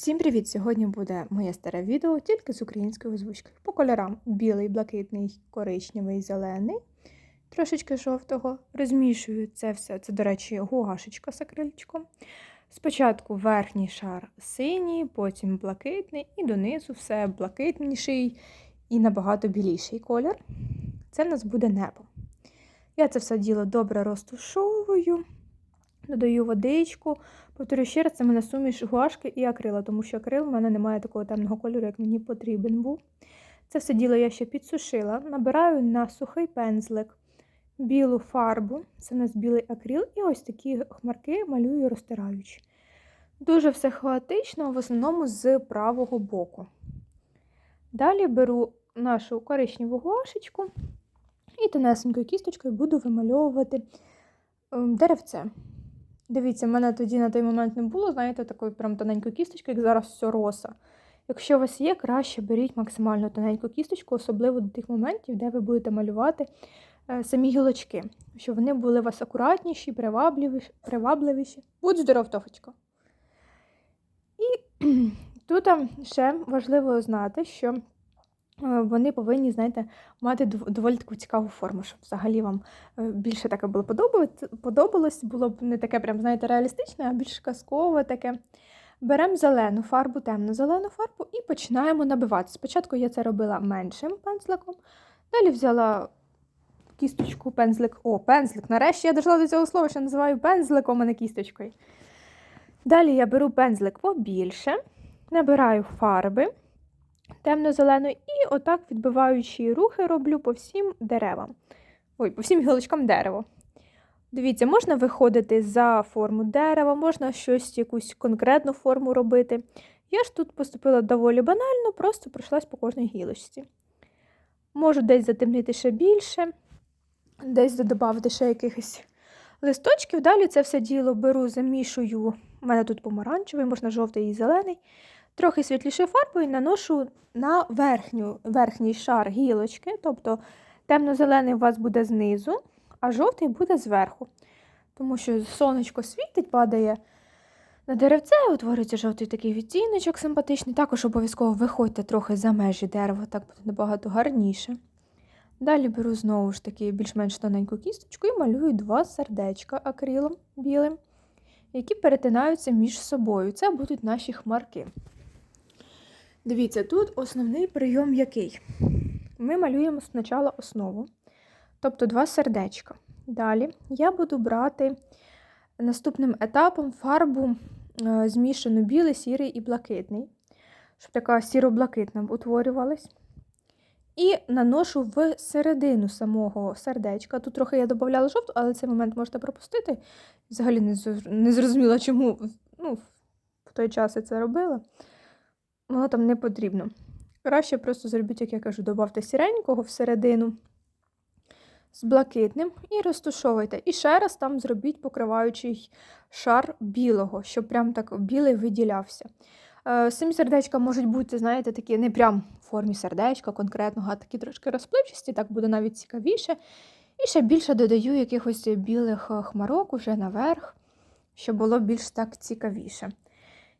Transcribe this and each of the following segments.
Всім привіт! Сьогодні буде моє старе відео тільки з українською озвучкою. По кольорам білий, блакитний, коричневий, зелений, трошечки жовтого. Розмішую це все. Це, до речі, гуашечка з акрильчиком. Спочатку верхній шар синій, потім блакитний, і донизу все блакитніший і набагато біліший колір. Це в нас буде небо. Я це все діло добре розтушовую, додаю водичку. Повторю ще раз, це в мене суміш гуашки і акрила, тому що акрил в мене немає такого темного кольору, як мені потрібен був. Це все діло я ще підсушила. Набираю на сухий пензлик білу фарбу, це у нас білий акрил, і ось такі хмарки малюю розтираючи. Дуже все хаотично, в основному з правого боку. Далі беру нашу коричневу гуашечку і тонесенькою кісточкою буду вимальовувати ем, деревце. Дивіться, в мене тоді на той момент не було, знаєте, такої прям тоненької кісточки, як зараз все роса. Якщо у вас є, краще беріть максимально тоненьку кісточку, особливо до тих моментів, де ви будете малювати е, самі гілочки, щоб вони були у вас акуратніші, привабливіші. привабливіші. Будь здоров, Тофочка. І тут ще важливо знати, що вони повинні, знаєте, мати доволі таку цікаву форму, щоб взагалі вам е, більше таке було подобалось, було б не таке, прям, знаєте, реалістичне, а більш казкове таке. Беремо зелену фарбу, темну зелену фарбу і починаємо набивати. Спочатку я це робила меншим пензликом, далі взяла кісточку, пензлик. О, пензлик. Нарешті я дійшла до цього слова, що називаю пензликом, а не кісточкою. Далі я беру пензлик побільше, набираю фарби темно-зелену, і отак відбиваючи рухи роблю по всім деревам. Ой, по всім гілочкам дерева. Дивіться, можна виходити за форму дерева, можна щось, якусь конкретну форму робити. Я ж тут поступила доволі банально, просто пройшлась по кожній гілочці. Можу десь затемнити ще більше, десь додати ще якихось листочків. Далі це все діло беру, замішую. У мене тут помаранчевий, можна жовтий і зелений. Трохи світлішою фарбою наношу на верхню, верхній шар гілочки, тобто темно-зелений у вас буде знизу, а жовтий буде зверху. Тому що сонечко світить, падає на деревце, утворюється жовтий такий відтіночок симпатичний. Також обов'язково виходьте трохи за межі дерева, так буде набагато гарніше. Далі беру знову ж таки більш-менш тоненьку кісточку і малюю два сердечка акрилом білим, які перетинаються між собою. Це будуть наші хмарки. Дивіться, тут основний прийом який? Ми малюємо спочатку основу, тобто два сердечка. Далі я буду брати наступним етапом фарбу е, змішану білий, сірий і блакитний, щоб така сіро-блакитна утворювалась. І наношу в середину самого сердечка. Тут трохи я додавала жовту, але цей момент можете пропустити. Взагалі не зрозуміла, чому ну, в той час я це робила воно там не потрібно. Краще просто зробіть, як я кажу, додавте сіренького всередину з блакитним і розтушовуйте. І ще раз там зробіть покриваючий шар білого, щоб прям так білий виділявся. Е, самі сердечка можуть бути, знаєте, такі не прям в формі сердечка конкретного, а такі трошки розпливчасті, так буде навіть цікавіше. І ще більше додаю якихось білих хмарок уже наверх, щоб було більш так цікавіше.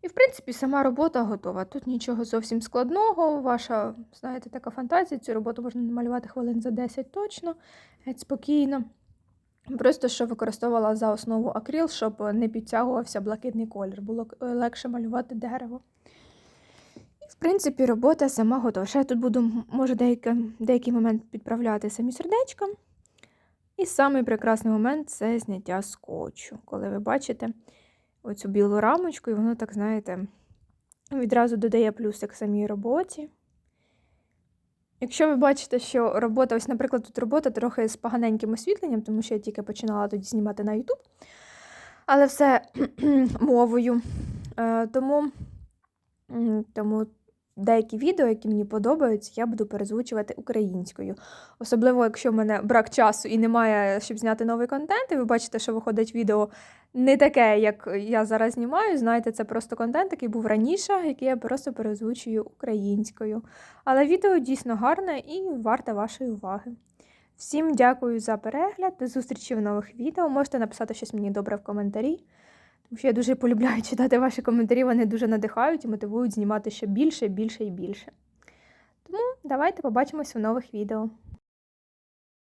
І, в принципі, сама робота готова. Тут нічого зовсім складного. Ваша, знаєте, така фантазія. Цю роботу можна намалювати хвилин за 10 точно, геть спокійно. Просто що використовувала за основу акрил, щоб не підтягувався блакитний колір. Було легше малювати дерево. І, в принципі, робота сама готова. Ще я тут буду, може, деякий, деякий момент підправляти самі сердечка. І самий прекрасний момент це зняття скотчу, коли ви бачите оцю білу рамочку, і воно, так, знаєте, відразу додає плюсик самій роботі. Якщо ви бачите, що робота, ось, наприклад, тут робота трохи з поганеньким освітленням, тому що я тільки починала тоді знімати на YouTube, але все мовою. Е, тому, тому деякі відео, які мені подобаються, я буду перезвучувати українською. Особливо, якщо в мене брак часу і немає, щоб зняти новий контент, і ви бачите, що виходить відео не таке, як я зараз знімаю. Знаєте, це просто контент, який був раніше, який я просто перезвучую українською. Але відео дійсно гарне і варте вашої уваги. Всім дякую за перегляд, до зустрічі в нових відео. Можете написати щось мені добре в коментарі. Тому що я дуже полюбляю читати ваші коментарі, вони дуже надихають і мотивують знімати ще більше, більше і більше. Тому давайте побачимось у нових відео.